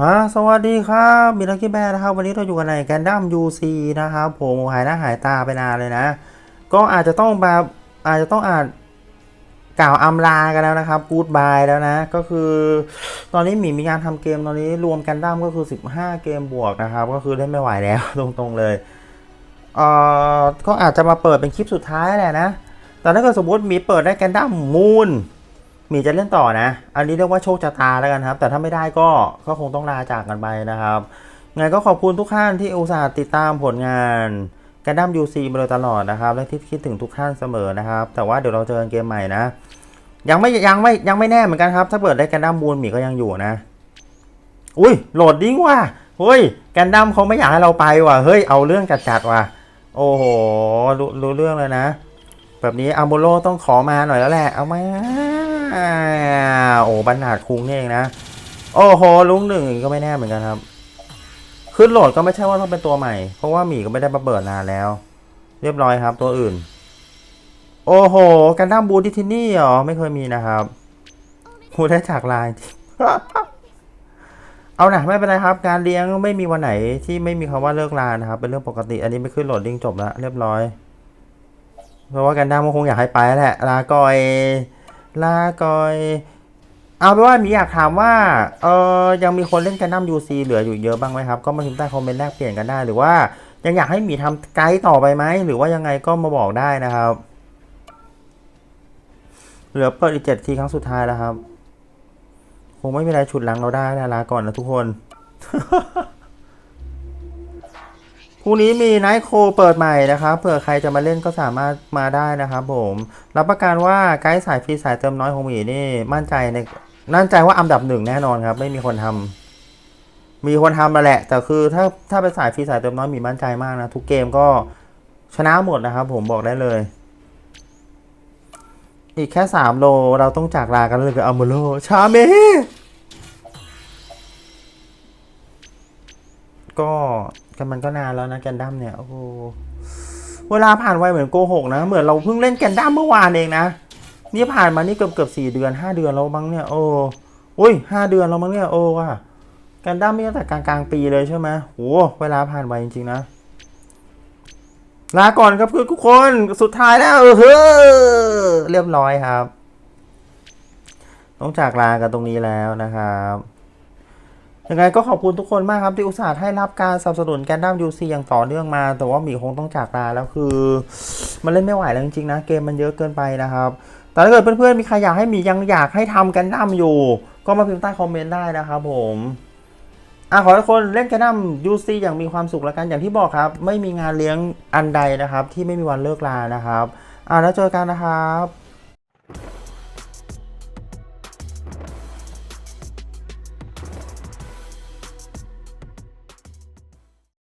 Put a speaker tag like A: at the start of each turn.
A: ฮะสวัสดีครับมีลัคกี้แบร์นะครับ วันนี้เราอยู่กันในแกนดั้ม UC นะครับผมหายหน้าหายตาไปนานเลยนะ ก็อาจจะต้องแบบอาจจะต้องอ่านกล่าวอำลากันแล้วนะครับกูดบายแล้วนะ ก็คือ ตอนนี้หมีมีงานทำเกมตอนนี้รวมกันดั้มก็คือ 15 เกมบวกนะครับ ก็คือเล่นไม่ไหวแล้วตรงๆเลยเอ่อก็อาจจะมาเปิดเป็นคลิปสุดท้ายแหละนะแต่ถ้าเกิดสมมติมีเปิดได้แกนดั้มมูน มีจะเล่นต่อนะ อันนี้เรียกว่าโชคชะตาแล้วกันครับ แต่ถ้าไม่ได้ก็ก็คงต้องลาจากกันไปนะครับไงก็ขอบคุณทุกท่านที่อุตส่าห์ติดตามผลงานแกนดั้มยูซีมาโดยตลอดนะครับ และที่คิดถึงทุกท่านเสมอนะครับ แต่ว่าเดี๋ยวเราเจอกันเกมใหม่นะ ยังไม่ยังไม่ยังไม่แน่เหมือนกันครับ ถ้าเปิดได้แกนดั้มมูนหมีก็ยังอยู่นะ อุ้ยโหลดดิ้งว่ะเฮ้ยแกนดั้มเขาไม่อยากให้เราไปว่ะเฮ้ยเอาเรื่องจัดๆว่ะ โอ้โหรู้รู้เรื่องเลยนะ แบบนี้อัมโบโลต้องขอมาหน่อยแล้วแหละเอามา โอ้บรรดาดคุงนี่เองนะ โอ้โหลุงหนึ่งก็ไม่แน่เหมือนกันครับ ขึ้นโหลดก็ไม่ใช่ว่าต้องเป็นตัวใหม่ เพราะว่าหมีก็ไม่ได้มาเปิดนานแล้ว เรียบร้อยครับตัวอื่น โอ้โหกันดั้มบูดิทินี่เหรอไม่เคยมีนะครับพูดได้จากไลน์เอาหนะไม่เป็นไรครับ การเลี้ยงไม่มีวันไหนที่ไม่มีคำว่าเลิกลานะครับ เป็นเรื่องปกติ อันนี้ไม่ขึ้นโหลดดิ้งจบแล้วเรียบร้อย เพราะว่ากันดั้มก็คงอยากให้ไปแหละลาก่อย ลาก่อยเอาเป็นว่ามีอยากถามว่าเออยังมีคนเล่นกันดั้มยูซีเหลืออยู่เยอะบ้างไหมครับ ก็มาพิมพ์ใต้คอมเมนต์แลกเปลี่ยนกันได้หรือว่ายังอยากให้มีทำไกด์ต่อไปไหมหรือว่ายังไงก็มาบอกได้นะครับ เหลือเปิดอีกเจ็ดทีครั้งสุดท้ายแล้วครับ คงไม่มีอะไรฉุดหลังเราได้นะลาก่อนนะทุกคน พรุ่งนี้มีไนท์โคเปิดใหม่นะครับเผื่อใครจะมาเล่นก็สามารถมาได้นะครับผมรับประกันว่าไกด์สายฟรีสายเติมน้อยของหมีนี่มั่นใจในมั่นใจว่าอันดับหนึ่งแน่นอนครับ ไม่มีคนทำมีคนทำมาแหละ แต่คือถ้าถ้าเป็นสายฟรีสายเติมน้อยมีมั่นใจมากนะ ทุกเกมก็ชนะหมดนะครับผมบอกได้เลย อีกแค่สามโลเราต้องจากลากันเลยกับอัมโบโลชาเมก็ กันมันก็นานแล้วนะแกนดั้มเนี่ยโอ้เวลาผ่านไวเหมือนโกหกนะ เหมือนเราเพิ่งเล่นแกนดั้มเมื่อวานเองนะนี่ผ่านมานี่เกือบเกือบสี่เดือนห้าเดือนแล้วมั้งเนี่ยโอ้อุ้ยห้าเดือนแล้วมั้งเนี่ยโอ้ว่ะแกนดั้มนี่ตั้งแต่กลางกลางๆปีเลยใช่ไหมโหเวลาผ่านไวจริงๆนะลาก่อนครับเพื่อนทุกคนสุดท้ายแล้วเออเฮ้อเรียบร้อยครับ ต้องจากลากันตรงนี้แล้วนะครับ ยังไงก็ขอบคุณทุกคนมากครับที่อุตส่าห์ให้รับการสนับสนุนแกนดั้มยูซีอย่างต่อเนื่องมา แต่ว่าหมีคงต้องจากลาแล้วคือ มันเล่นไม่ไหวแล้วจริงๆนะ เกมมันเยอะเกินไปนะครับ แต่ถ้าเกิดเพื่อนๆมีใครอยากให้หมียังอยากให้ทำแกนดั้มอยู่ ก็มาพิมพ์ใต้คอมเมนต์ได้นะครับผมอะขอทุกคนเล่นแกนดั้มยูซีอย่างมีความสุขแล้วกันอย่างที่บอกครับ ไม่มีงานเลี้ยงอันใดนะครับ ที่ไม่มีวันเลิกลานะครับอะแล้วเจอกันนะครับ